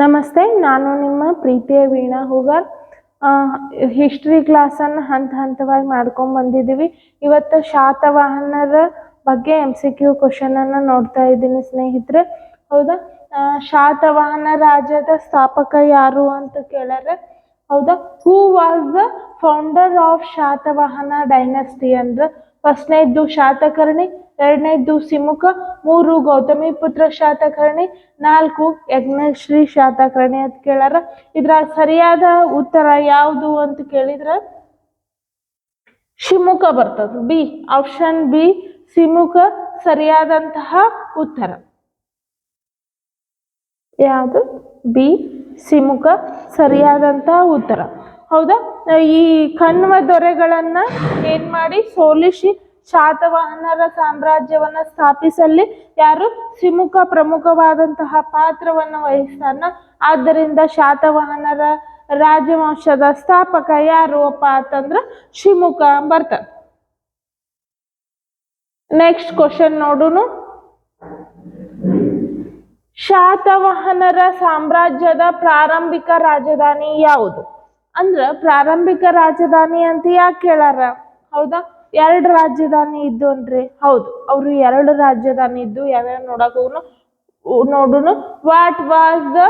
ನಮಸ್ತೆ, ನಾನು ನಿಮ್ಮ ಪ್ರೀತಿಯ ವೀಣಾ ಹೂಗಾರ್. ಹಿಸ್ಟ್ರಿ ಕ್ಲಾಸನ್ನು ಹಂತ ಹಂತವಾಗಿ ಮಾಡ್ಕೊಂಡು ಬಂದಿದ್ದೀವಿ. ಇವತ್ತು ಶಾತವಾಹನರ ಬಗ್ಗೆ ಎಂ ಸಿ ಕ್ಯೂ ಕ್ವಶನನ್ನು ನೋಡ್ತಾ ಇದ್ದೀನಿ ಸ್ನೇಹಿತರೆ. ಹೌದಾ? ಶಾತವಾಹನ ರಾಜ್ಯದ ಸ್ಥಾಪಕ ಯಾರು ಅಂತ ಕೇಳ್ಯಾರ ಹೌದಾ? Who was the founder of Satavahana dynasty ಅಂದ್ರೆ? ಫಸ್ಟ್ನೇದ್ದು ಶಾತಕರ್ಣಿ ಎರಡನೇದ್ದು ಸಿಮುಖ ಮೂರು ಗೌತಮಿ ಪುತ್ರ ಶಾತಕರ್ಣಿ, ನಾಲ್ಕು ಯಜ್ಞಶ್ರೀ ಶಾತಕರ್ಣಿ ಅಂತ ಕೇಳಾರ ಇದರ ಸರಿಯಾದ ಉತ್ತರ ಯಾವುದು ಅಂತ ಕೇಳಿದ್ರ? ಶಿಮುಖ ಬರ್ತದ. ಬಿ ಆಪ್ಷನ್ ಬಿ, ಸಿಮುಖ ಸರಿಯಾದಂತಹ ಉತ್ತರ. ಯಾವುದು? ಬಿ, ಸಿಮುಖ ಸರಿಯಾದಂತಹ ಉತ್ತರ. ಹೌದಾ? ಈ ಕಣ್ವ ದೊರೆಗಳನ್ನ ಏನ್ ಮಾಡಿ? ಸೋಲಿಸಿ ಶಾತವಾಹನರ ಸಾಮ್ರಾಜ್ಯವನ್ನ ಸ್ಥಾಪಿಸಲ್ಲಿ ಯಾರು ಸಿಮುಖ ಪ್ರಮುಖವಾದಂತಹ ಪಾತ್ರವನ್ನು ವಹಿಸ್ತಾನ ಆದ್ದರಿಂದ ಶಾತವಾಹನರ ರಾಜವಂಶದ ಸ್ಥಾಪಕ ಯಾರು ಅಪ್ಪ ಅಂತಂದ್ರ ಶಿಮುಖ ಬರ್ತಾನ ನೆಕ್ಸ್ಟ್ ಕ್ವಶನ್ ನೋಡುನು. ಶಾತವಾಹನರ ಸಾಮ್ರಾಜ್ಯದ ಪ್ರಾರಂಭಿಕ ರಾಜಧಾನಿ ಯಾವುದು? ಅಂದ್ರ ಪ್ರಾರಂಭಿಕ ರಾಜಧಾನಿ ಅಂತ ಯಾಕೆ ಕೇಳಾರ? ಹೌದಾ? ಎರಡು ರಾಜಧಾನಿ ಇದ್ದು ಅನ್ರಿ ಹೌದು, ಅವರು ಎರಡು ರಾಜಧಾನಿ ಇದ್ದು ಯಾವ್ಯಾವ ನೋಡಕ್ ಹೋಗುನು ನೋಡುನು. What was the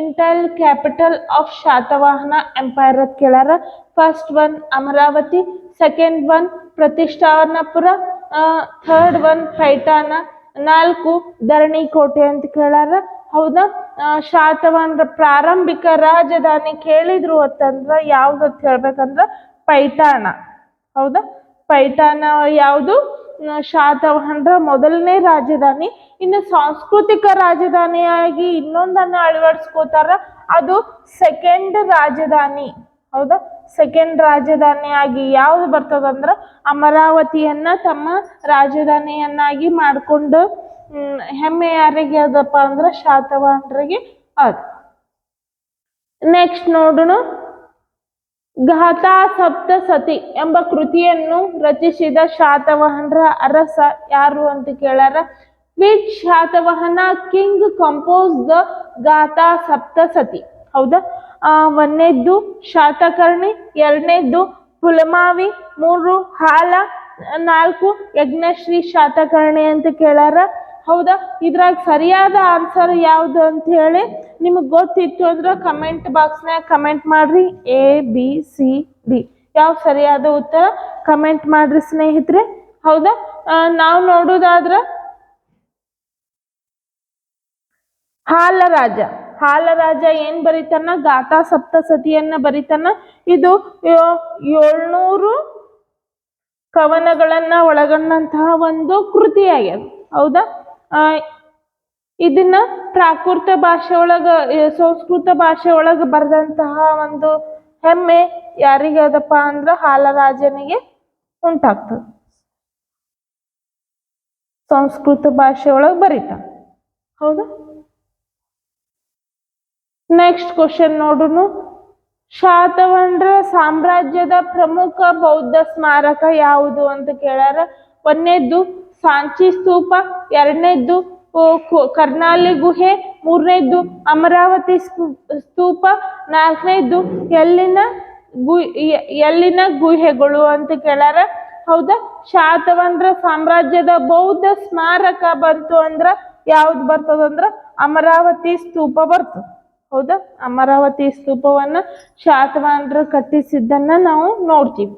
initial capital of Satavahana empire ಅಂತ ಕೇಳ್ಯಾರ. First one Amaravati second one Pratishthanapura third one Paithan ನಾಲ್ಕು ಧರಣಿ ಕೋಟೆ ಅಂತ ಕೇಳ್ಯಾರ. ಹೌದಾ? ಶಾತವಾಹನ ಪ್ರಾರಂಭಿಕ ರಾಜಧಾನಿ ಕೇಳಿದ್ರು ಅಂತಂದ್ರ ಯಾವ್ದು ಅಂತ ಹೇಳ್ಬೇಕಂದ್ರ ಪೈಠಾಣ ಹೌದಾ? ಪೈಠಾಣ ಯಾವುದು? ಶಾತವಾಹನರ ಮೊದಲನೇ ರಾಜಧಾನಿ. ಇನ್ನು ಸಾಂಸ್ಕೃತಿಕ ರಾಜಧಾನಿಯಾಗಿ ಇನ್ನೊಂದನ್ನ ಅಳವಡಿಸ್ಕೋತಾರ, ಅದು ಸೆಕೆಂಡ್ ರಾಜಧಾನಿ. ಹೌದಾ? ಸೆಕೆಂಡ್ ರಾಜಧಾನಿಯಾಗಿ ಯಾವ್ದು ಬರ್ತದಂದ್ರ ಅಮರಾವತಿಯನ್ನ ತಮ್ಮ ರಾಜಧಾನಿಯನ್ನಾಗಿ ಮಾಡಿಕೊಂಡು ಹೆಮ್ಮೆ ಯಾರಿಗೆ ಅದಪ್ಪ ಅಂದ್ರ ಶಾತವಾಹನರಿಗೆ ಅದು. ನೆಕ್ಸ್ಟ್ ನೋಡೋಣ. ಸಪ್ತಸತಿ ಎಂಬ ಕೃತಿಯನ್ನು ರಚಿಸಿದ ಶಾತವಾಹನರ ಅರಸ ಯಾರು ಅಂತ ಕೇಳಾರ which Satavahana king compose the Gatha Saptasati ಹೌದಾ? ಒಂದನೇದ್ದು ಶಾತಕರ್ಣಿ, ಎರಡನೇದ್ದು ಪುಲಮಾವಿ ಮೂರು ಹಾಲ, ನಾಲ್ಕು ಯಜ್ಞಶ್ರೀ ಶಾತಕರ್ಣಿ ಅಂತ ಕೇಳ್ಯಾರ. ಹೌದಾ? ಇದ್ರಾಗ ಸರಿಯಾದ ಆನ್ಸರ್ ಯಾವುದು ಅಂತ ಹೇಳಿ ನಿಮಗೆ ಗೊತ್ತಿತ್ತು ಅಂದ್ರೆ ಕಮೆಂಟ್ ಬಾಕ್ಸ್ನಾಗ ಕಮೆಂಟ್ ಮಾಡ್ರಿ. ಎ ಬಿ ಸಿ ಡಿ ಯಾವ ಸರಿಯಾದ ಉತ್ತರ? ಕಮೆಂಟ್ ಮಾಡ್ರಿ ಸ್ನೇಹಿತರೆ. ಹೌದಾ? ನಾವು ನೋಡೋದಾದ್ರ ಹಾಲರಾಜ. ಹಾಲರಾಜ ಏನ್ ಬರೀತಾನ? ಗಾಥಾ ಸಪ್ತಸತಿಯನ್ನ ಬರೀತಾನ. ಇದು ಏಳ್ನೂರು ಕವನಗಳನ್ನ ಒಳಗೊಂಡಂತಹ ಒಂದು ಕೃತಿಯಾಗ್ಯದ. ಹೌದಾ? ಇದನ್ನ ಪ್ರಾಕೃತ ಭಾಷೆ ಒಳಗ ಸಂಸ್ಕೃತ ಭಾಷೆ ಒಳಗ ಬರೆದಂತಹ ಒಂದು ಹೆಮ್ಮೆ ಯಾರಿಗೆ ಅದಪ್ಪ ಅಂದ್ರ ಹಾಲರಾಜನಿಗೆ ಉಂಟಾಗ್ತದೆ. ಸಂಸ್ಕೃತ ಭಾಷೆ ಒಳಗೆ ಬರೀತ. ಹೌದಾ? Next question ನೋಡುನು. ಶಾತವಂಡ್ರ ಸಾಮ್ರಾಜ್ಯದ ಪ್ರಮುಖ ಬೌದ್ಧ ಸ್ಮಾರಕ ಯಾವುದು ಅಂತ ಕೇಳ್ಯಾರ? ಒಂದನೇದ್ದು ಸಾಂಚಿ ಸ್ತೂಪ, ಎರಡನೇದ್ದು ಕರ್ನಾಲಿ ಗುಹೆ, ಮೂರನೇದ್ದು, ಅಮರಾವತಿ ಸ್ತೂಪ, ನಾಲ್ಕನೇದ್ದು, ಎಲ್ಲಿನ ಗು ಎಲ್ಲಿನ ಗುಹೆಗಳು ಅಂತ ಕೇಳ್ಯಾರ. ಹೌದಾ? ಶಾತವಂದ್ರ ಸಾಮ್ರಾಜ್ಯದ ಬೌದ್ಧ ಸ್ಮಾರಕ ಬಂತು ಅಂದ್ರ ಯಾವ್ದು ಬರ್ತದಂದ್ರ ಅಮರಾವತಿ ಸ್ತೂಪ ಬರ್ತದ ಹೌದಾ? ಅಮರಾವತಿ ಸ್ತೂಪವನ್ನ ಶಾತವಂದ್ರ ಕಟ್ಟಿಸಿದ್ದನ್ನ ನಾವು ನೋಡ್ತೀವಿ.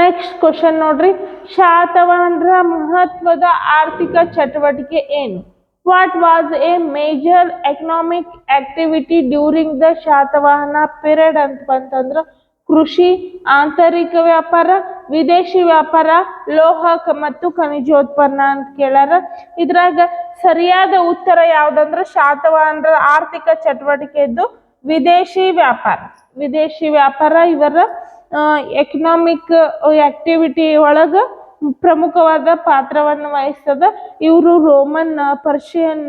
ನೆಕ್ಸ್ಟ್ ಕ್ವಶನ್ ನೋಡ್ರಿ. ಶಾತವಾಹನರ ಮಹತ್ವದ ಆರ್ಥಿಕ ಚಟುವಟಿಕೆ ಏನು? What was a major economic activity during the Satavahana period ಅಂತ ಬಂತಂದ್ರ ಕೃಷಿ, ಆಂತರಿಕ ವ್ಯಾಪಾರ, ವಿದೇಶಿ ವ್ಯಾಪಾರ, ಲೋಹ ಮತ್ತು ಖನಿಜೋತ್ಪನ್ನ ಅಂತ ಕೇಳ್ಯಾರ. ಇದ್ರಾಗ ಸರಿಯಾದ ಉತ್ತರ ಯಾವ್ದಂದ್ರ ಶಾತವಾಹನರ ಆರ್ಥಿಕ ಚಟುವಟಿಕೆದ್ದು ವಿದೇಶಿ ವ್ಯಾಪಾರ. ವಿದೇಶಿ ವ್ಯಾಪಾರ ಇವರ ಎಕನಾಮಿಕ್ ಆಕ್ಟಿವಿಟಿ ಒಳಗ ಪ್ರಮುಖವಾದ ಪಾತ್ರವನ್ನು ವಹಿಸ್ತದ. ಇವರು ರೋಮನ್ ಪರ್ಷಿಯನ್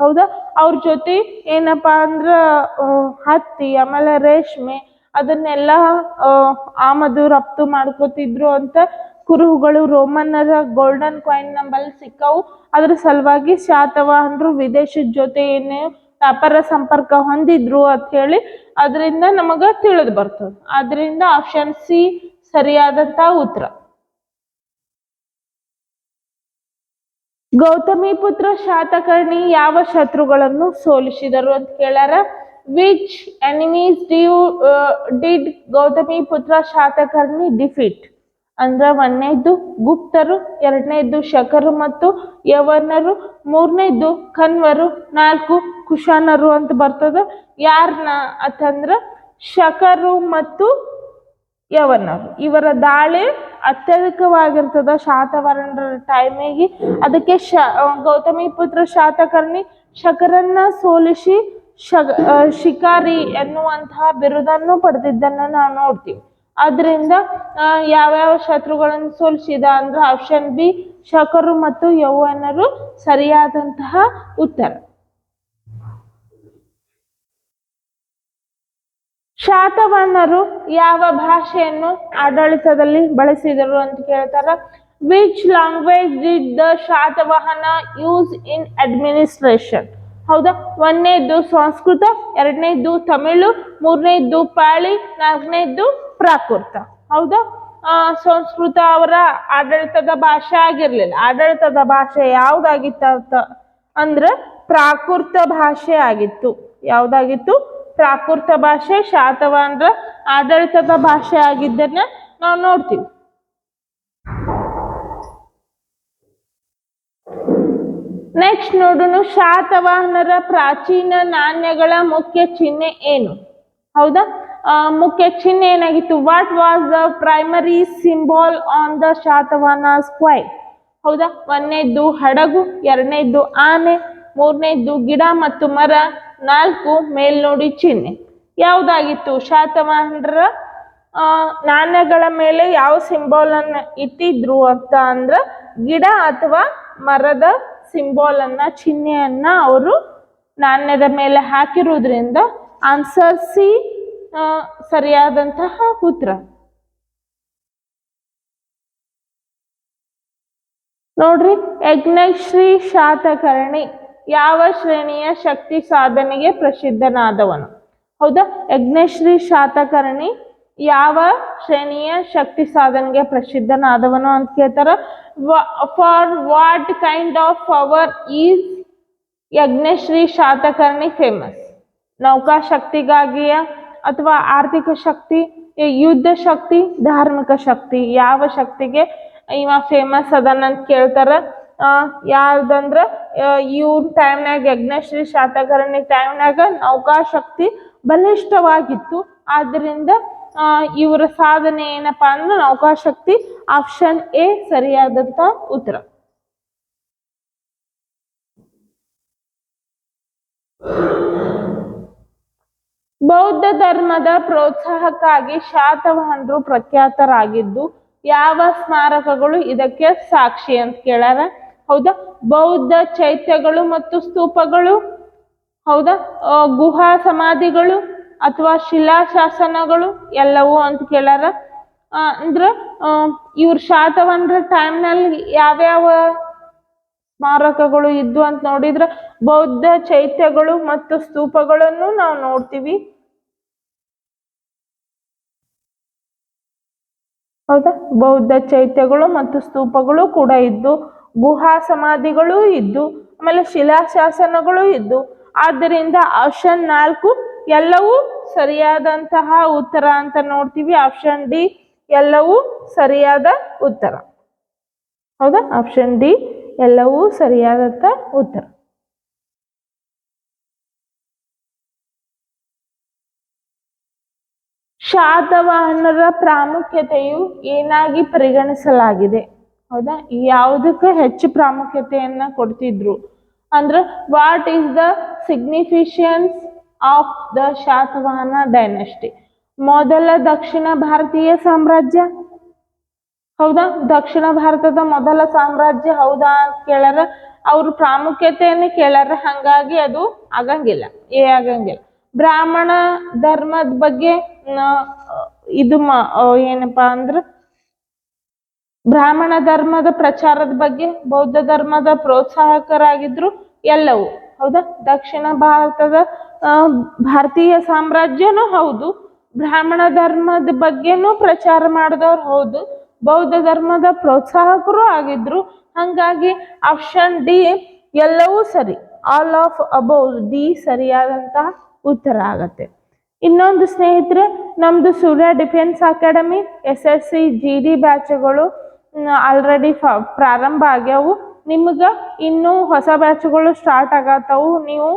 ಹೌದಾ? ಅವ್ರ ಜೊತೆ ಏನಪ್ಪಾ ಅಂದ್ರ ಹತ್ತಿ, ಆಮೇಲೆ ರೇಷ್ಮೆ, ಅದನ್ನೆಲ್ಲ ಆಮದು ರಫ್ತು ಮಾಡ್ಕೋತಿದ್ರು ಅಂತ ಕುರುಹುಗಳು ರೋಮನ್ನರ ಗೋಲ್ಡನ್ ಕಾಯಿನ್ ನಂಬಲ್ಲಿ ಸಿಕ್ಕವು. ಅದ್ರ ಸಲುವಾಗಿ ಶಾತವಾಹನರು ವಿದೇಶದ ಜೊತೆ ಏನೇ ವ್ಯಾಪಾರ ಸಂಪರ್ಕ ಹೊಂದಿದ್ರು ಅಂತ ಹೇಳಿ ಅದರಿಂದ ನಮಗ ತಿಳಿದು ಬರ್ತದೆ. ಅದರಿಂದ ಆಪ್ಷನ್ ಸಿ ಸರಿಯಾದಂತ ಉತ್ತರ. ಗೌತಮಿ ಪುತ್ರ ಶಾತಕರ್ಣಿ ಯಾವ ಶತ್ರುಗಳನ್ನು ಸೋಲಿಸಿದರು ಅಂತ ಕೇಳ್ಯಾರ? Which enemies do did Gautami Putra Satakarni defeat ಅಂದ್ರ ಒಂದನೇದ್ದು ಗುಪ್ತರು ಎರಡನೇದ್ದು ಶಕರು ಮತ್ತು ಯವನರು ಮೂರನೇದ್ದು ಕನ್ವರು, ನಾಲ್ಕು ಕುಶಾನರು ಅಂತ ಬರ್ತದ. ಯಾರನ್ನ ಅಂತಂದ್ರ ಶಕರು ಮತ್ತು ಯವನರು ಇವರ ದಾಳಿ ಅತ್ಯಧಿಕವಾಗಿರ್ತದ ಶಾತವರ್ಣರ ಟೈಮಿಗೆ ಅದಕ್ಕೆ ಶ ಗೌತಮಿ ಪುತ್ರ ಶಾತಕರ್ಣಿ ಶಕರನ್ನ ಸೋಲಿಸಿ ಶಗ ಶಿಕಾರಿ ಎನ್ನುವಂತಹ ಬಿರುದನ್ನು ಪಡೆದಿದ್ದನ್ನು ನಾವು ನೋಡ್ತೀವಿ. ಅದರಿಂದ ಯಾವ್ಯಾವ ಶತ್ರುಗಳನ್ನು ಸೋಲಿಸಿದ ಅಂದ್ರೆ ಆಪ್ಷನ್ ಬಿ ಶಕರು ಮತ್ತು ಯೌವನರು ಸರಿಯಾದಂತಹ ಉತ್ತರ. ಶಾತವನ್ನರು ಯಾವ ಭಾಷೆಯನ್ನು ಆಡಳಿತದಲ್ಲಿ ಬಳಸಿದರು ಅಂತ ಕೇಳ್ತಾರ? Which language did the Satavahana use in administration ಹೌದಾ? ಒಂದನೇದ್ದು ಸಂಸ್ಕೃತ, ಎರಡನೇದ್ದು ತಮಿಳು, ಮೂರನೇದ್ದು ಪಾಳಿ, ನಾಲ್ಕನೇದ್ದು ಪ್ರಾಕೃತ. ಹೌದಾ? ಸಂಸ್ಕೃತ ಅವರ ಆಡಳಿತದ ಭಾಷೆ ಆಗಿರ್ಲಿಲ್ಲ. ಆಡಳಿತದ ಭಾಷೆ ಯಾವ್ದಾಗಿತ್ತ ಅಂದ್ರೆ ಪ್ರಾಕೃತ ಭಾಷೆ ಆಗಿತ್ತು. ಯಾವ್ದಾಗಿತ್ತು? ಪ್ರಾಕೃತ ಭಾಷೆ ಶಾತವಾಹನರ ಆಡಳಿತದ ಭಾಷೆ ಆಗಿದ್ದನ್ನ ನಾವು ನೋಡ್ತೀವಿ. ನೆಕ್ಸ್ಟ್ ನೋಡೋಣ ಶಾತವಾಹನರ ಪ್ರಾಚೀನ ನಾಣ್ಯಗಳ ಮುಖ್ಯ ಚಿಹ್ನೆ ಏನು? ಹೌದಾ? ಮುಖ್ಯ ಚಿಹ್ನೆ ಏನಾಗಿತ್ತು? What was the primary symbol on the Satavahana ಸ್ಕ್ವೈ ಹೌದಾ? ಒಂದನೇದ್ದು ಹಡಗು, ಎರಡನೇದ್ದು ಆನೆ, ಮೂರನೇದ್ದು ಗಿಡ ಮತ್ತು ಮರ, ನಾಲ್ಕು ಮೇಲ್ನೋಡಿ ಚಿಹ್ನೆ. ಯಾವುದಾಗಿತ್ತು? ಶಾತವಾಹನರ ನಾಣ್ಯಗಳ ಮೇಲೆ ಯಾವ ಸಿಂಬಾಲ್ ಅನ್ನ ಇಟ್ಟಿದ್ರು ಅಂತ ಅಂದ್ರೆ ಗಿಡ ಅಥವಾ ಮರದ ಸಿಂಬಾಲ್ ಅನ್ನ, ಚಿಹ್ನೆಯನ್ನ ಅವರು ನಾಣ್ಯದ ಮೇಲೆ ಹಾಕಿರುವುದರಿಂದ ಆನ್ಸರ್ ಸಿ ಸರಿಯಾದಂತಹ ಉತ್ತರ. ನೋಡ್ರಿ ಯಜ್ಞಶ್ರೀ ಶಾತಕರ್ಣಿ ಯಾವ ಶ್ರೇಣಿಯ ಶಕ್ತಿ ಸಾಧನೆಗೆ ಪ್ರಸಿದ್ಧನಾದವನು? ಹೌದಾ? ಯಜ್ಞಶ್ರೀ ಶಾತಕರ್ಣಿ ಯಾವ ಶ್ರೇಣಿಯ ಶಕ್ತಿ ಸಾಧನೆಗೆ ಪ್ರಸಿದ್ಧನಾದವನು ಅಂತ ಕೇಳ್ತಾರ? For what kind of power is Yajnashri Satakarni famous? ನೌಕಾ ಶಕ್ತಿಗಾಗಿಯ ಅಥವಾ ಆರ್ಥಿಕ ಶಕ್ತಿ ಯುದ್ಧ ಶಕ್ತಿ, ಧಾರ್ಮಿಕ ಶಕ್ತಿ, ಯಾವ ಶಕ್ತಿಗೆ ಇವ ಫೇಮಸ್ ಅದನ್ನ ಅಂತ ಕೇಳ್ತಾರ ಯಾವ್ದಂದ್ರ ಇವ್ನ ಟೈಮ್ನಾಗ ಯಜ್ಞಶ್ರೀ ಶಾತಕರ್ಣಿ ಟೈಮ್ನಾಗ ನೌಕಾ ಶಕ್ತಿ ಬಲಿಷ್ಠವಾಗಿತ್ತು. ಆದ್ದರಿಂದ ಇವರ ಸಾಧನೆ ಏನಪ್ಪಾ ಅಂದ್ರೆ ನೌಕಾಶಕ್ತಿ ಆಪ್ಷನ್ ಎ ಸರಿಯಾದಂತ ಉತ್ತರ. ಬೌದ್ಧ ಧರ್ಮದ ಪ್ರೋತ್ಸಾಹಕ್ಕಾಗಿ ಶಾತವಾಹನರು ಪ್ರಖ್ಯಾತರಾಗಿದ್ದು, ಯಾವ ಸ್ಮಾರಕಗಳು ಇದಕ್ಕೆ ಸಾಕ್ಷಿ ಅಂತ ಕೇಳ್ಯಾರ? ಹೌದಾ? ಬೌದ್ಧ ಚೈತ್ಯಗಳು ಮತ್ತು ಸ್ತೂಪಗಳು, ಹೌದಾ? ಗುಹಾ ಸಮಾಧಿಗಳು ಅಥವಾ ಶಿಲಾಶಾಸನಗಳು ಎಲ್ಲವೂ ಅಂತ ಕೇಳ್ಯಾರ. ಅಂದ್ರೆ ಇವ್ರ ಶಾತವಾಹನರ ಟೈಮ್ನಲ್ಲಿ ಯಾವ್ಯಾವ ಸ್ಮಾರಕಗಳು ಇದ್ವು ಅಂತ ನೋಡಿದ್ರ, ಬೌದ್ಧ ಚೈತ್ಯಗಳು ಮತ್ತು ಸ್ತೂಪಗಳನ್ನು ನಾವು ನೋಡ್ತೀವಿ. ಹೌದಾ? ಬೌದ್ಧ ಚೈತ್ಯಗಳು ಮತ್ತು ಸ್ತೂಪಗಳು ಕೂಡ ಇದ್ದು, ಗುಹಾ ಸಮಾಧಿಗಳು ಇದ್ದು, ಆಮೇಲೆ ಶಿಲಾಶಾಸನಗಳು ಇದ್ದು. ಆದ್ದರಿಂದ ಆಪ್ಷನ್ ನಾಲ್ಕು, ಎಲ್ಲವೂ ಸರಿಯಾದಂತಹ ಉತ್ತರ ಅಂತ ನೋಡ್ತೀವಿ. ಆಪ್ಷನ್ ಡಿ, ಎಲ್ಲವೂ ಸರಿಯಾದ ಉತ್ತರ. ಹೌದಾ? ಆಪ್ಷನ್ ಡಿ, ಎಲ್ಲವೂ ಸರಿಯಾದಂಥ ಉತ್ತರ. ಶಾತವಾಹನರ ಪ್ರಾಮುಖ್ಯತೆಯು ಏನಾಗಿ ಪರಿಗಣಿಸಲಾಗಿದೆ? ಹೌದಾ? ಯಾವುದಕ್ಕೆ ಹೆಚ್ಚು ಪ್ರಾಮುಖ್ಯತೆಯನ್ನ ಕೊಡ್ತಿದ್ರು? ಅಂದ್ರೆ what is the significance of the Satavahana dynasty ಮೊದಲ ದಕ್ಷಿಣ ಭಾರತೀಯ ಸಾಮ್ರಾಜ್ಯ? ಹೌದಾ? ದಕ್ಷಿಣ ಭಾರತದ ಮೊದಲ ಸಾಮ್ರಾಜ್ಯ ಹೌದಾ ಅಂತ ಕೇಳರ ಅವ್ರ ಪ್ರಾಮುಖ್ಯತೆಯನ್ನು ಕೇಳ್ಯಾರ. ಹಂಗಾಗಿ ಅದು ಆಗಂಗಿಲ್ಲ. ಏ ಆಗಂಗಿಲ್ಲ. ಬ್ರಾಹ್ಮಣ ಧರ್ಮದ ಬಗ್ಗೆ ಇದು ಮಾ ಏನಪ್ಪಾ ಅಂದ್ರ ಬ್ರಾಹ್ಮಣ ಧರ್ಮದ ಪ್ರಚಾರದ ಬಗ್ಗೆ ಬೌದ್ಧ ಧರ್ಮದ ಪ್ರೋತ್ಸಾಹಕರಾಗಿದ್ರು ಎಲ್ಲವೂ. ಹೌದಾ? ದಕ್ಷಿಣ ಭಾರತದ ಭಾರತೀಯ ಸಾಮ್ರಾಜ್ಯನೂ ಹೌದು. ಬ್ರಾಹ್ಮಣ ಧರ್ಮದ ಬಗ್ಗೆನೂ ಪ್ರಚಾರ ಮಾಡಿದವ್ರು ಹೌದು. ಬೌದ್ಧ ಧರ್ಮದ ಪ್ರೋತ್ಸಾಹಕರು ಆಗಿದ್ರು. ಹಂಗಾಗಿ ಆಪ್ಷನ್ ಡಿ ಎಲ್ಲವೂ ಸರಿ. ಆಲ್ ಆಫ್ ಅಬೌವ್ ಡಿ ಸರಿಯಾದಂತಹ ಉತ್ತರ ಆಗತ್ತೆ. ಇನ್ನೊಂದು ಸ್ನೇಹಿತರೆ ನಮ್ಮದು Surya defence academy, S S C G D ಬ್ಯಾಚ್ಗಳು already ಫ, ಪ್ರಾರಂಭ ಆಗ್ಯಾವು. ನಿಮ್ಗೆ ಇನ್ನೂ ಹೊಸ ಬ್ಯಾಚ್ಗಳು ಸ್ಟಾರ್ಟ್ ಆಗತ್ತವು. ನೀವು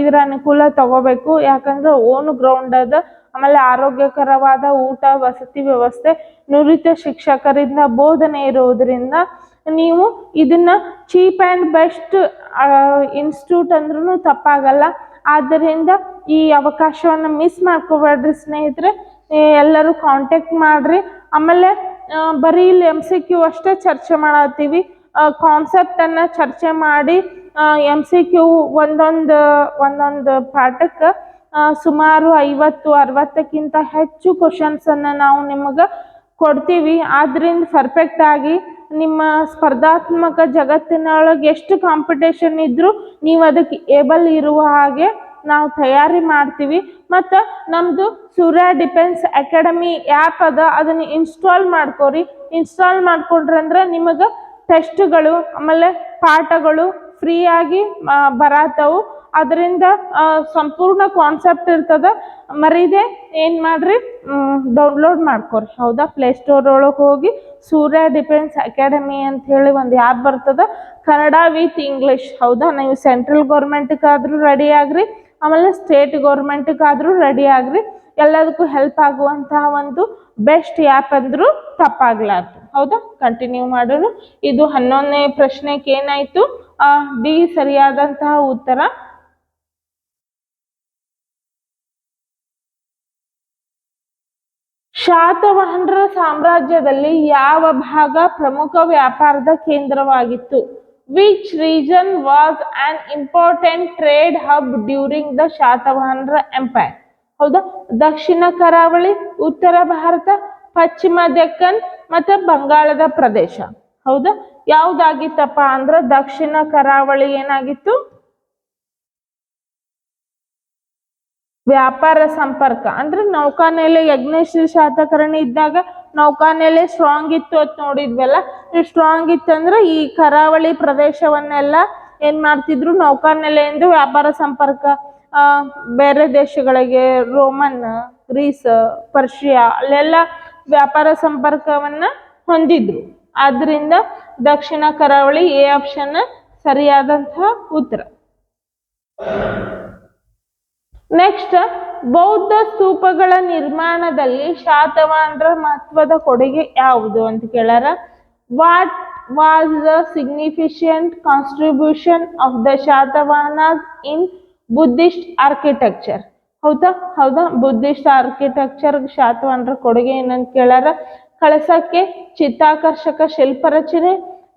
ಇದರ ಅನುಕೂಲ ತಗೋಬೇಕು. ಯಾಕಂದ್ರೆ ಓನ್ ಗ್ರೌಂಡ್ ಅದ. ಆಮೇಲೆ ಆರೋಗ್ಯಕರವಾದ ಊಟ, ವಸತಿ ವ್ಯವಸ್ಥೆ, ನುರಿತ ಶಿಕ್ಷಕರಿಂದ ಬೋಧನೆ ಇರುವುದರಿಂದ ನೀವು ಇದನ್ನ ಚೀಪ್ ಆ್ಯಂಡ್ ಬೆಸ್ಟ್ ಇನ್ಸ್ಟಿಟ್ಯೂಟ್ ಅಂದ್ರೂ ತಪ್ಪಾಗಲ್ಲ. ಆದ್ದರಿಂದ ಈ ಅವಕಾಶವನ್ನು ಮಿಸ್ ಮಾಡ್ಕೋಬೇಡ್ರಿ ಸ್ನೇಹಿತರೆ. ಎಲ್ಲರೂ ಕಾಂಟ್ಯಾಕ್ಟ್ ಮಾಡ್ರಿ. ಆಮೇಲೆ ಬರೀ ಇಲ್ಲಿ ಎಂ ಸಿ ಕ್ಯೂ ಅಷ್ಟೇ ಚರ್ಚೆ ಮಾಡತ್ತೀವಿ. ಕಾನ್ಸೆಪ್ಟನ್ನು ಚರ್ಚೆ ಮಾಡಿ ಎಂ ಸಿ ಕ್ಯೂ ಒಂದೊಂದು ಒಂದೊಂದು ಪಾಠಕ್ಕೆ ಸುಮಾರು ಐವತ್ತು, ಅರವತ್ತಕ್ಕಿಂತ ಹೆಚ್ಚು ಕ್ವಶನ್ಸನ್ನು ನಾವು ನಿಮಗೆ ಕೊಡ್ತೀವಿ. ಆದ್ದರಿಂದ ಪರ್ಫೆಕ್ಟ್ ಆಗಿ ನಿಮ್ಮ ಸ್ಪರ್ಧಾತ್ಮಕ ಜಗತ್ತಿನೊಳಗೆ ಎಷ್ಟು ಕಾಂಪಿಟೇಷನ್ ಇದ್ದರೂ ನೀವು ಅದಕ್ಕೆ ಏಬಲ್ ಇರುವ ಹಾಗೆ ನಾವು ತಯಾರಿ ಮಾಡ್ತೀವಿ. ಮತ್ತು ನಮ್ಮದು ಸೂರ್ಯ ಡಿಫೆನ್ಸ್ ಅಕಾಡೆಮಿ ಆ್ಯಪ್ ಅದ, ಅದನ್ನು ಇನ್ಸ್ಟಾಲ್ ಮಾಡ್ಕೋರಿ. ಇನ್ಸ್ಟಾಲ್ ಮಾಡ್ಕೊಂಡ್ರಂದ್ರೆ ನಿಮಗೆ ಟೆಸ್ಟ್ಗಳು ಆಮೇಲೆ ಪಾಠಗಳು ಫ್ರೀಯಾಗಿ ಬರತ್ತವು ಅದರಿಂದ ಸಂಪೂರ್ಣ ಕಾನ್ಸೆಪ್ಟ್ ಇರ್ತದ. ಮರೀದೆ ಏನು ಮಾಡ್ರಿ? ಡೌನ್ಲೋಡ್ ಮಾಡ್ಕೊರಿ. ಹೌದಾ? ಪ್ಲೇಸ್ಟೋರ್ ಒಳಗೆ ಹೋಗಿ ಸೂರ್ಯ ಡಿಫೆನ್ಸ್ ಅಕಾಡೆಮಿ ಅಂತ ಹೇಳಿ ಒಂದು ಆ್ಯಪ್ ಬರ್ತದ. ಕನ್ನಡ ವಿತ್ ಇಂಗ್ಲಿಷ್ ಹೌದಾ? ನೀವು ಸೆಂಟ್ರಲ್ ಗೌರ್ಮೆಂಟ್ಗಾದ್ರೂ ರೆಡಿ ಆಗ್ರಿ. ಆಮೇಲೆ ಸ್ಟೇಟ್ ಗೌರ್ಮೆಂಟ್ಗಾದ್ರೂ ರೆಡಿ ಆಗ್ರಿ. ಎಲ್ಲದಕ್ಕೂ ಹೆಲ್ಪ್ ಆಗುವಂತಹ ಒಂದು ಬೆಸ್ಟ್ ಆ್ಯಪ್ ಅಂದ್ರೂ ತಪ್ಪಾಗ್ಲಾರ್ದು. ಹೌದಾ? ಕಂಟಿನ್ಯೂ ಮಾಡೋಣ. ಇದು ಹನ್ನೊಂದನೇ ಪ್ರಶ್ನೆಗೆ ಏನಾಯ್ತು? ಡಿ ಸರಿಯಾದಂತಹ ಉತ್ತರ. ಶಾತವಾಹನರ ಸಾಮ್ರಾಜ್ಯದಲ್ಲಿ ಯಾವ ಭಾಗ ಪ್ರಮುಖ ವ್ಯಾಪಾರದ ಕೇಂದ್ರವಾಗಿತ್ತು? Which region was an important trade hub during the ಶಾತವಾಹನರ empire ಹೌದಾ? ದಕ್ಷಿಣ ಕರಾವಳಿ, ಉತ್ತರ ಭಾರತ, ಪಶ್ಚಿಮ ದೆಕ್ಕನ್ ಮತ್ತು ಬಂಗಾಳದ ಪ್ರದೇಶ. ಹೌದಾ? ಯಾವ್ದಾಗಿತ್ತಪ್ಪ ಅಂದ್ರೆ ದಕ್ಷಿಣ ಕರಾವಳಿ ಏನಾಗಿತ್ತು? ವ್ಯಾಪಾರ ಸಂಪರ್ಕ. ಅಂದ್ರೆ ನೌಕಾನೆಲೆ ಯಜ್ಞಶ್ರೀ ಶಾತಕರ್ಣಿ ಇದ್ದಾಗ ನೌಕಾನೆಲೆ ಸ್ಟ್ರಾಂಗ್ ಇತ್ತು ಅಂತ ನೋಡಿದ್ವಲ್ಲ ಸ್ಟ್ರಾಂಗ್ ಇತ್ತಂದ್ರೆ ಈ ಕರಾವಳಿ ಪ್ರದೇಶವನ್ನೆಲ್ಲ ಏನ್ ಮಾಡ್ತಿದ್ರು? ನೌಕಾನೆಲೆಯಿಂದ ವ್ಯಾಪಾರ ಸಂಪರ್ಕ. ಬೇರೆ ದೇಶಗಳಿಗೆ, ರೋಮನ್, ಗ್ರೀಸ್, ಪರ್ಷಿಯಾ, ಅಲ್ಲೆಲ್ಲ ವ್ಯಾಪಾರ ಸಂಪರ್ಕವನ್ನ ಹೊಂದಿದ್ರು. ಆದ್ರಿಂದ ದಕ್ಷಿಣ ಕರಾವಳಿ ಎ ಆಪ್ಷನ್ ಸರಿಯಾದಂತಹ ಉತ್ತರ. ನೆಕ್ಸ್ಟ್ ಬೌದ್ಧ ಸ್ತೂಪಗಳ ನಿರ್ಮಾಣದಲ್ಲಿ ಶಾತವಾಹನರ ಮಹತ್ವದ ಕೊಡುಗೆ ಯಾವುದು ಅಂತ ಕೇಳಾರ what was the significant contribution of the Satavahanas in Buddhist architecture ಹೌದಾ? ಹೌದಾ? ಬುದ್ಧಿಸ್ಟ್ ಆರ್ಕಿಟೆಕ್ಚರ್ ಶಾತವಾಹನರ ಕೊಡುಗೆ ಏನಂತ ಕೇಳಾರ ಕಳಸಕ್ಕೆ ಚಿತ್ತಾಕರ್ಷಕ ಶಿಲ್ಪರಚನೆ,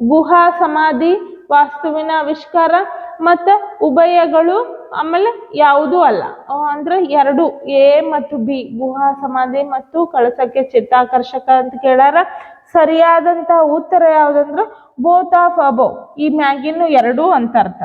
ಗುಹಾ ಸಮಾಧಿ, ವಾಸ್ತುವಿನ ಆವಿಷ್ಕಾರ ಮತ್ತು ಉಭಯಗಳು ಆಮೇಲೆ ಯಾವುದೂ ಅಲ್ಲ. ಅಂದ್ರೆ ಎರಡು, ಎ ಮತ್ತು ಬಿ, ಗುಹಾ, ಸಮಾಧಿ ಮತ್ತು ಕಳಸಕ್ಕೆ ಚಿತ್ತಾಕರ್ಷಕ ಅಂತ ಕೇಳಾರ ಸರಿಯಾದಂತ ಉತ್ತರ ಯಾವ್ದಂದ್ರ ಬೋತ್ ಆಫ್ ಅಬೋ ಈ ಮ್ಯಾಗಿನ ಎರಡೂ ಅಂತ ಅರ್ಥ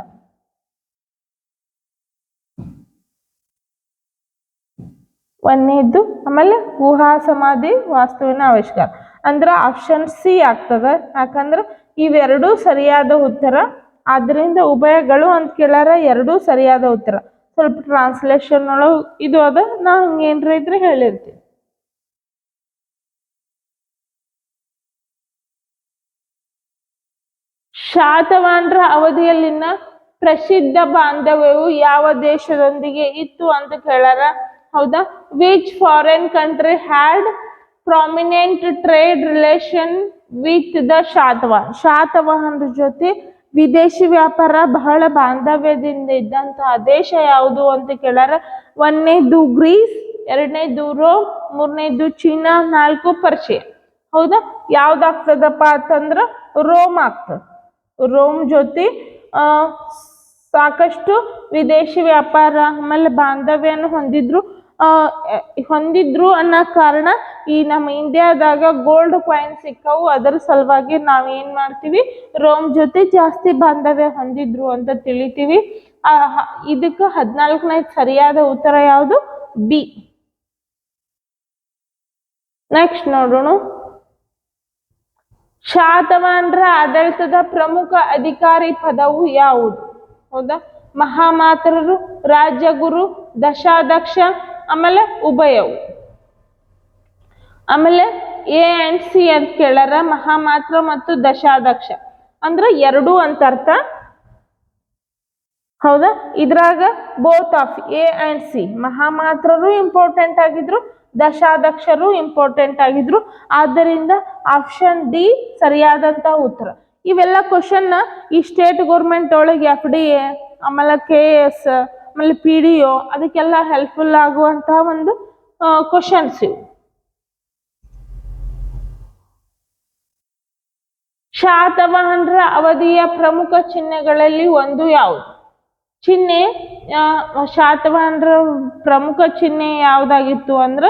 ಒಂದನೇದ್ದು ಆಮೇಲೆ ಗುಹಾ, ಸಮಾಧಿ, ವಾಸ್ತುವಿನ ಆವಿಷ್ಕಾರ. ಅಂದ್ರ ಆಪ್ಷನ್ ಸಿ ಆಗ್ತದ. ಯಾಕಂದ್ರ ಇವೆರಡೂ ಸರಿಯಾದ ಉತ್ತರ ಆದ್ರಿಂದ ಉಭಯಗಳು ಅಂತ ಕೇಳಾರ ಎರಡೂ ಸರಿಯಾದ ಉತ್ತರ. ಸ್ವಲ್ಪ ಟ್ರಾನ್ಸ್ಲೇಷನ್ ಒಳಗೆ ಇದು ಅದ, ನಾ ಹಂಗೇನ್ರ ಇದ್ರೆ ಹೇಳಿರ್ತೀನಿ. ಶಾತವಾನರ ಅವಧಿಯಲ್ಲಿನ ಪ್ರಸಿದ್ಧ ಬಾಂಧವ್ಯವು ಯಾವ ದೇಶದೊಂದಿಗೆ ಇತ್ತು ಅಂತ ಕೇಳಾರ ಹೌದಾ? Which foreign country had prominent trade relation with the Satavahana ಶಾತವಾಹನ್ರ ಜೊತೆ ವಿದೇಶಿ ವ್ಯಾಪಾರ ಬಹಳ ಬಾಂಧವ್ಯದಿಂದ ಇದ್ದಂತಹ ದೇಶ ಯಾವುದು ಅಂತ ಕೇಳಾರ. ಒಂದನೇದು ಗ್ರೀಸ್ ಎರಡನೇದು ರೋಮ್ ಮೂರನೇದು ಚೀನಾ, ನಾಲ್ಕು ಪರ್ಷಿಯಾ. ಹೌದಾ? ಯಾವ್ದಾಗ್ತದಪ್ಪ ಅಂತಂದ್ರ ರೋಮ್ ಆಗ್ತದ. ರೋಮ್ ಜೊತೆ ಸಾಕಷ್ಟು ವಿದೇಶಿ ವ್ಯಾಪಾರ, ಆಮೇಲೆ ಬಾಂಧವ್ಯನ ಹೊಂದಿದ್ರು. ಹೊಂದಿದ್ರು ಅನ್ನೋ ಕಾರಣ ಈ ನಮ್ಮ ಇಂಡಿಯಾದಾಗ ಗೋಲ್ಡ್ ಕಾಯಿನ್ ಸಿಕ್ಕವು. ಅದರ ಸಲುವಾಗಿ ನಾವು ಏನು ಮಾಡ್ತೀವಿ? ರೋಮ್ ಜೊತೆ ಜಾಸ್ತಿ ಬಾಂಧವ್ಯ ಹೊಂದಿದ್ರು ಅಂತ ತಿಳಿತೀವಿ. ಇದಕ್ಕ ಹದಿನಾಲ್ಕನೇ ಸರಿಯಾದ ಉತ್ತರ ಯಾವುದು? ಬಿ. ನೆಕ್ಸ್ಟ್ ನೋಡೋಣ. ಶಾತವಾಹನರ ಆಡಳಿತದ ಪ್ರಮುಖ ಅಧಿಕಾರಿ ಪದವು ಯಾವುದು? ಹೌದಾ? ಮಹಾಮಾತರರು ರಾಜ್ಯಗುರು ದಶಾಧ್ಯಕ್ಷ ಆಮೇಲೆ ಉಭಯವು. ಆಮೇಲೆ ಎ ಅಂಡ್ ಸಿ ಅಂತ ಕೇಳಾರ ಮಹಾಮಾತ್ರ ಮತ್ತು ದಶಾದಕ್ಷ. ಅಂದ್ರೆ ಎರಡು ಅಂತ ಅರ್ಥ. ಹೌದಾ? ಇದ್ರಾಗ both of A and C ಮಹಾಮಾತ್ರರು important ಆಗಿದ್ರು, ದಶಾದಕ್ಷರು ಇಂಪಾರ್ಟೆಂಟ್ ಆಗಿದ್ರು. ಆದ್ದರಿಂದ ಆಪ್ಷನ್ ಡಿ ಸರಿಯಾದಂತ ಉತ್ತರ. ಇವೆಲ್ಲ ಕ್ವಶನ್ ಈ ಸ್ಟೇಟ್ ಗೌರ್ಮೆಂಟ್ ಒಳಗೆ ಎಫ್ ಡಿ ಎ ಆಮೇಲೆ ಕೆ ಎಸ್ ಆಮೇಲೆ ಪಿ ಡಿ ಒ ಅದಕ್ಕೆಲ್ಲ ಹೆಲ್ಪ್ಫುಲ್ ಆಗುವಂತಹ ಒಂದು ಕ್ವಶನ್ಸ್ ಇವು. ಶಾತವಾಹನರ ಅವಧಿಯ ಪ್ರಮುಖ ಚಿಹ್ನೆಗಳಲ್ಲಿ ಒಂದು ಯಾವುದು? ಚಿಹ್ನೆ ಶಾತವಾಹನರ ಪ್ರಮುಖ ಚಿಹ್ನೆ ಯಾವುದಾಗಿತ್ತು ಅಂದ್ರ?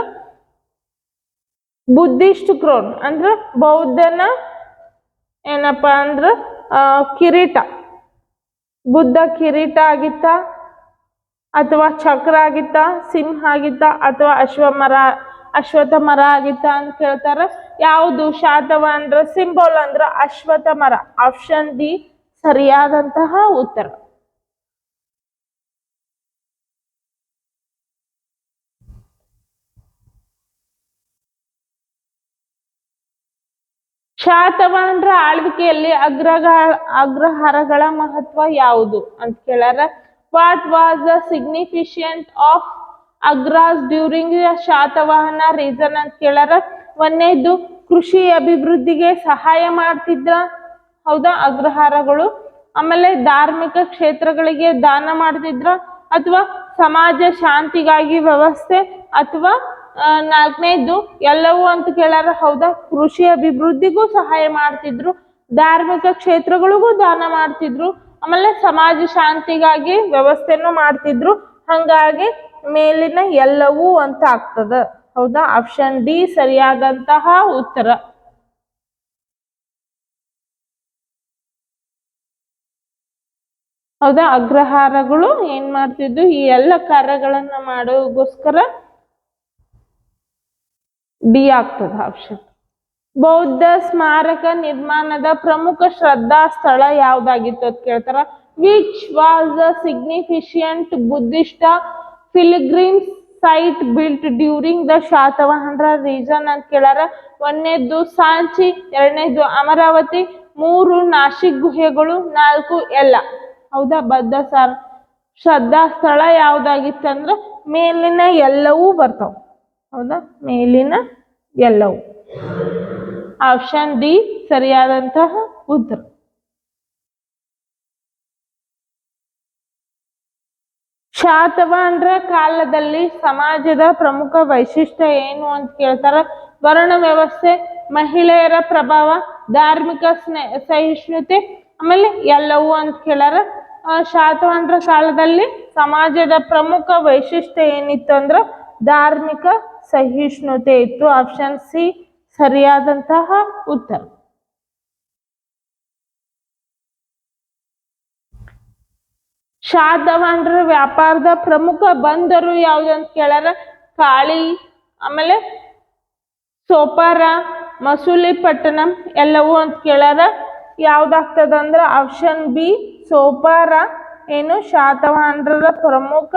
ಬುದ್ಧಿಸ್ಟ್ ಕ್ರೋನ್ ಅಂದ್ರ ಬೌದ್ಧನ ಏನಪ್ಪಾ ಅಂದ್ರ ಕಿರೀಟ. ಬುದ್ಧ ಕಿರೀಟ ಆಗಿತ್ತ? ಅಥವಾ ಚಕ್ರ ಆಗಿತ್ತ ಸಿಂಹ ಆಗಿತ್ತ ಅಥವಾ ಅಶ್ವ ಮರ ಅಶ್ವಥ ಮರ ಆಗಿತ್ತ ಅಂತ ಕೇಳ್ತಾರೆ. ಯಾವುದು ಶಾತವ ಅಂದ್ರೆ ಸಿಂಬಲ್ ಅಂದ್ರೆ ಅಶ್ವತ್ಥ ಮರ ಆಪ್ಷನ್ ಡಿ ಸರಿಯಾದಂತಹ ಉತ್ತರ. ಶಾತವಾಹನರ ಆಳ್ವಿಕೆಯಲ್ಲಿ ಅಗ್ರಗ, ಅಗ್ರಹಾರಗಳ ಮಹತ್ವ ಯಾವುದು ಅಂತ ಕೇಳಾರ what was the significance of ಅಗ್ರಾಸ್ ಡ್ಯೂರಿಂಗ್ ಶಾತವಾಹನ ರೀಸನ್ ಅಂತ ಕೇಳಾರ? ಒಂದನೇದು ಕೃಷಿ ಅಭಿವೃದ್ಧಿಗೆ ಸಹಾಯ ಮಾಡ್ತಿದ್ರ ಹೌದಾ ಅಗ್ರಹಾರಗಳು? ಆಮೇಲೆ ಧಾರ್ಮಿಕ ಕ್ಷೇತ್ರಗಳಿಗೆ ದಾನ ಮಾಡ್ತಿದ್ರ ಅಥವಾ ಸಮಾಜ ಶಾಂತಿಗಾಗಿ ವ್ಯವಸ್ಥೆ ಅಥವಾ ನಾಲ್ಕನೇದು ಎಲ್ಲವೂ ಅಂತ ಕೇಳಾರ ಹೌದಾ? ಕೃಷಿ ಅಭಿವೃದ್ಧಿಗೂ ಸಹಾಯ ಮಾಡ್ತಿದ್ರು, ಧಾರ್ಮಿಕ ಕ್ಷೇತ್ರಗಳಿಗೂ ದಾನ ಮಾಡ್ತಿದ್ರು ಆಮೇಲೆ ಸಮಾಜ ಶಾಂತಿಗಾಗಿ ವ್ಯವಸ್ಥೆನೂ ಮಾಡ್ತಿದ್ರು. ಹಂಗಾಗಿ ಮೇಲಿನ ಎಲ್ಲವೂ ಅಂತ ಆಗ್ತದ. ಹೌದಾ? ಆಪ್ಷನ್ ಡಿ ಸರಿಯಾದಂತಹ ಉತ್ತರ. ಹೌದಾ? ಅಗ್ರಹಾರಗಳು ಏನ್ ಮಾಡ್ತಿದ್ವು? ಈ ಎಲ್ಲ ಕಾರ್ಯಗಳನ್ನ ಮಾಡೋಗೋಸ್ಕರ ಡಿ ಆಗ್ತದ ಆಪ್ಷನ್ ಬೌದ್ಧ ಸ್ಮಾರಕ ನಿರ್ಮಾಣದ ಪ್ರಮುಖ ಶ್ರದ್ಧಾ ಸ್ಥಳ ಯಾವ್ದಾಗಿತ್ತು ಅಂತ ಕೇಳ್ತಾರ? Which was the significant Buddhist pilgrims site built during the ಶಾತವಾಹನರ reason ಅಂತ ಕೇಳಾರ ಒಂದನೇದು ಸಾಂಚಿ ಎರಡನೇದು ಅಮರಾವತಿ ಮೂರು ನಾಶಿಕ್ ಗುಹೆಗಳು, ನಾಲ್ಕು ಎಲ್ಲ ಹೌದಾ ಬದ್ಧ ಸಾರ್? ಶ್ರದ್ಧಾ ಸ್ಥಳ ಯಾವ್ದಾಗಿತ್ತಂದ್ರ ಮೇಲಿನ ಎಲ್ಲವೂ ಬರ್ತಾವ. ಹೌದಾ? ಮೇಲಿನ ಎಲ್ಲವೂ. ಆಪ್ಷನ್ ಡಿ ಸರಿಯಾದಂತಹ ಉತ್ತರ. ಶಾತವಾಹನರ ಕಾಲದಲ್ಲಿ ಸಮಾಜದ ಪ್ರಮುಖ ವೈಶಿಷ್ಟ್ಯ ಏನು ಅಂತ ಕೇಳ್ತಾರ? ವರ್ಣ ವ್ಯವಸ್ಥೆ, ಮಹಿಳೆಯರ ಪ್ರಭಾವ, ಧಾರ್ಮಿಕ ಸ್ನೇಹ ಸಹಿಷ್ಣುತೆ, ಆಮೇಲೆ ಎಲ್ಲವೂ ಅಂತ ಕೇಳಾರ ಶಾತವಾಹನರ ಕಾಲದಲ್ಲಿ ಸಮಾಜದ ಪ್ರಮುಖ ವೈಶಿಷ್ಟ್ಯ ಏನಿತ್ತು ಅಂದ್ರ ಧಾರ್ಮಿಕ ಸಹಿಷ್ಣುತೆ ಇತ್ತು. ಆಪ್ಷನ್ ಸಿ ಸರಿಯಾದಂತಹ ಉತ್ತರ. ಶಾತವಾಹನರ ವ್ಯಾಪಾರದ ಪ್ರಮುಖ ಬಂದರು ಯಾವ್ದು ಅಂತ ಕೇಳಾರ ಕಾಳಿ, ಆಮೇಲೆ ಸೋಪಾರ ಮಸೂಲಿಪಟ್ಟಣಂ ಎಲ್ಲವೂ ಅಂತ ಕೇಳಾರ ಯಾವ್ದಾಗ್ತದ ಅಂದ್ರ ಆಪ್ಷನ್ ಬಿ ಸೋಪಾರ, ಏನು ಶಾತವಾಹನರ ಪ್ರಮುಖ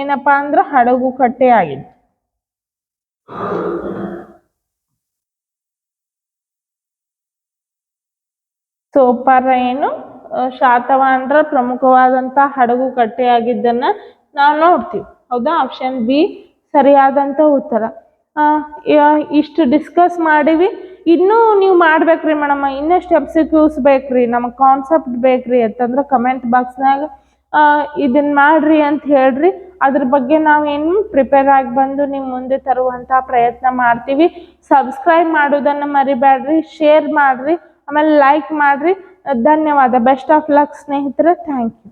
ಏನಪ್ಪಾ ಅಂದ್ರ ಹಡಗು ಕಟ್ಟೆ ಆಗಿದೆ ಸೋಪಾರ ಏನು ಶಾತವಾಹನರ ಪ್ರಮುಖವಾದಂತ ಹಡಗು ಕಟ್ಟೆಯಾಗಿದ್ದನ್ನ ನಾವು ನೋಡ್ತೀವಿ. ಹೌದಾ? ಆಪ್ಷನ್ ಬಿ ಸರಿಯಾದಂತ ಉತ್ತರ. ಇಷ್ಟು ಡಿಸ್ಕಸ್ ಮಾಡಿವಿ. ಇನ್ನೂ ನೀವು ಮಾಡ್ಬೇಕ್ರಿ ಮೇಡಮ್, ಇನ್ನಷ್ಟು ಎಬ್ಸಿಕ್ಯೂಸ್ ಬೇಕ್ರಿ ನಮಗೆ ಕಾನ್ಸೆಪ್ಟ್ ಬೇಕ್ರಿ ಅಂತಂದ್ರೆ ಕಮೆಂಟ್ ಬಾಕ್ಸ್ನಾಗ ಇದನ್ನ ಮಾಡ್ರಿ ಅಂತ ಹೇಳ್ರಿ. ಅದ್ರ ಬಗ್ಗೆ ನಾವೇನು ಪ್ರಿಪೇರ್ ಆಗಿ ಬಂದು ನಿಮ್ಮ ಮುಂದೆ ತರುವಂಥ ಪ್ರಯತ್ನ ಮಾಡ್ತೀವಿ. ಸಬ್ಸ್ಕ್ರೈಬ್ ಮಾಡೋದನ್ನು ಮರಿಬೇಡ್ರಿ ಶೇರ್ ಮಾಡ್ರಿ. ಆಮೇಲೆ ಲೈಕ್ ಮಾಡ್ರಿ. ಧನ್ಯವಾದ. ಬೆಸ್ಟ್ ಆಫ್ ಲಕ್ ಸ್ನೇಹಿತರೆ. Thank you